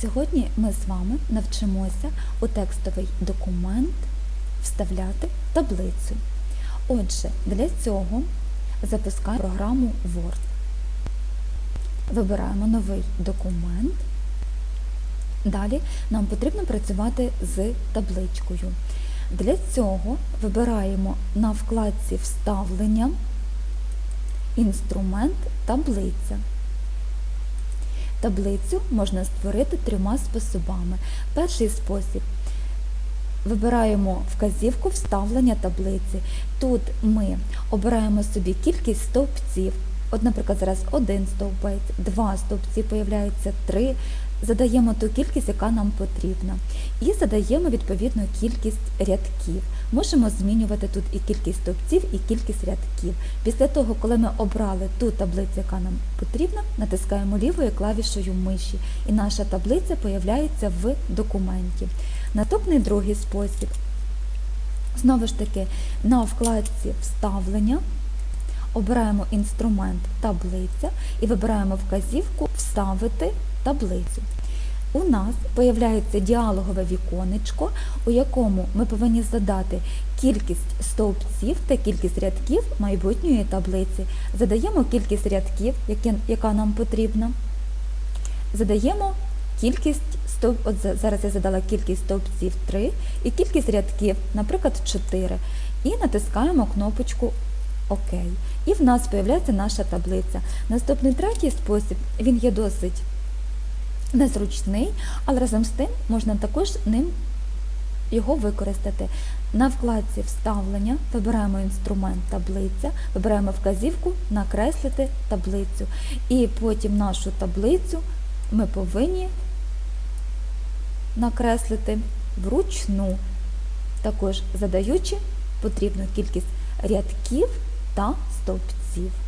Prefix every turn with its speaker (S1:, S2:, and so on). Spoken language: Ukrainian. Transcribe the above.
S1: Сьогодні ми з вами навчимося у текстовий документ вставляти таблицю. Отже, для цього запускаємо програму Word. Вибираємо новий документ. Далі нам потрібно працювати з табличкою. Для цього вибираємо на вкладці Вставлення інструмент таблиця. Таблицю можна створити трьома способами. Перший спосіб вибираємо вказівку вставлення таблиці. Тут ми обираємо собі кількість стовпців. От, наприклад, зараз один стовпець, два стовпці, появляється три. Задаємо ту кількість, яка нам потрібна. І задаємо відповідну кількість рядків. Можемо змінювати тут і кількість стовпців, і кількість рядків. Після того, коли ми обрали ту таблицю, яка нам потрібна, натискаємо лівою клавішою миші, і наша таблиця появляється в документі. Наступний другий спосіб. Знову ж таки, на вкладці Вставлення обираємо інструмент таблиця і вибираємо вказівку Вставити таблицю. У нас появляється діалогове віконечко, у якому ми повинні задати кількість стовпців та кількість рядків майбутньої таблиці. Задаємо кількість рядків, яка нам потрібна. Задаємо кількість стовп... От зараз я задала кількість стовпців 3 і кількість рядків, наприклад, 4. І натискаємо кнопочку ОК. І в нас з'являється наша таблиця. Наступний третій спосіб, він є досить незручний, але разом з тим можна також ним його використати. На вкладці Вставлення вибираємо інструмент таблиця, вибираємо вказівку Накреслити таблицю. І потім нашу таблицю ми повинні накреслити вручну, також задаючи потрібну кількість рядків та стовпців.